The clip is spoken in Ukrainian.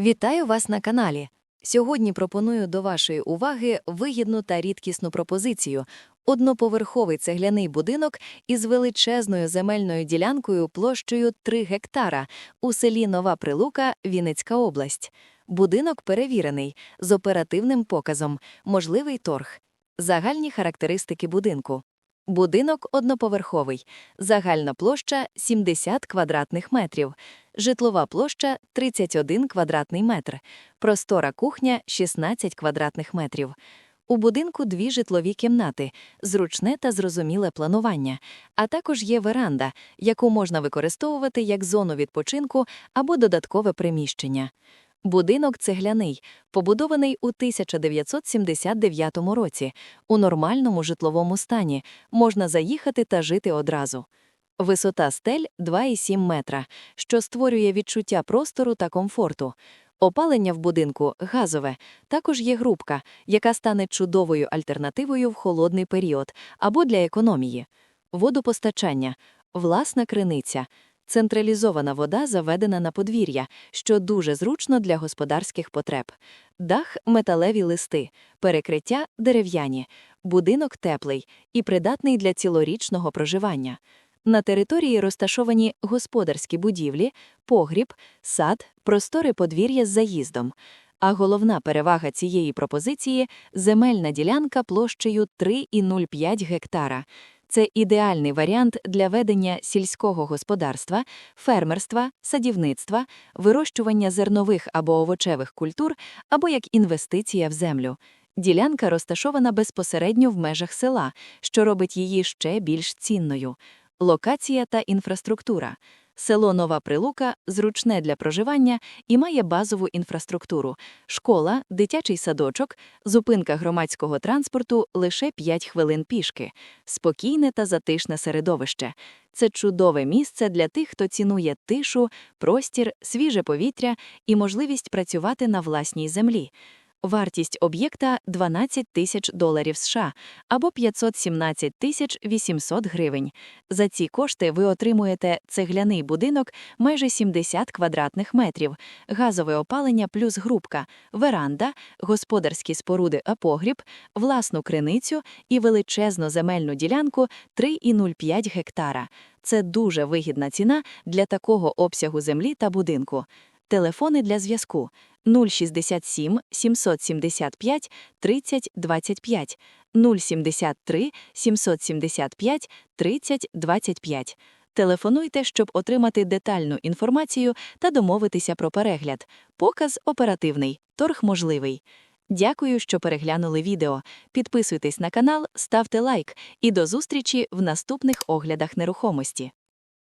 Вітаю вас на каналі. Сьогодні пропоную до вашої уваги вигідну та рідкісну пропозицію – одноповерховий цегляний будинок із величезною земельною ділянкою площею 3 гектара у селі Нова Прилука, Вінницька область. Будинок перевірений, з оперативним показом, можливий торг. Загальні характеристики будинку. Будинок одноповерховий. Загальна площа 70 квадратних метрів. Житлова площа 31 квадратний метр. Простора кухня 16 квадратних метрів. У будинку дві житлові кімнати, зручне та зрозуміле планування, а також є веранда, яку можна використовувати як зону відпочинку або додаткове приміщення. Будинок цегляний, побудований у 1979 році, у нормальному житловому стані, можна заїхати та жити одразу. Висота стель 2,7 метра, що створює відчуття простору та комфорту. Опалення в будинку газове. Також є грубка, яка стане чудовою альтернативою в холодний період або для економії. Водопостачання. Власна криниця. Централізована вода заведена на подвір'я, що дуже зручно для господарських потреб. Дах – металеві листи, перекриття – дерев'яні, будинок теплий і придатний для цілорічного проживання. На території розташовані господарські будівлі, погріб, сад, просторе подвір'я з заїздом. А головна перевага цієї пропозиції – земельна ділянка площею 3,05 гектара. Це ідеальний варіант для ведення сільського господарства, фермерства, садівництва, вирощування зернових або овочевих культур, або як інвестиція в землю. Ділянка розташована безпосередньо в межах села, що робить її ще більш цінною. Локація та інфраструктура. Село Нова Прилука зручне для проживання і має базову інфраструктуру: школа, дитячий садочок, зупинка громадського транспорту лише 5 хвилин пішки, спокійне та затишне середовище. Це чудове місце для тих, хто цінує тишу, простір, свіже повітря і можливість працювати на власній землі. Вартість об'єкта 12 тисяч доларів США або 517 тисяч 800 гривень. За ці кошти ви отримуєте цегляний будинок майже 70 квадратних метрів, газове опалення плюс грубка, веранда, господарські споруди а погріб, власну криницю і величезну земельну ділянку 3,05 гектара. Це дуже вигідна ціна для такого обсягу землі та будинку. Телефони для зв'язку 067 775 30 25, 073 775 30 25. Телефонуйте, щоб отримати детальну інформацію та домовитися про перегляд. Показ оперативний, торг можливий. Дякую, що переглянули відео. Підписуйтесь на канал, ставте лайк і до зустрічі в наступних оглядах нерухомості.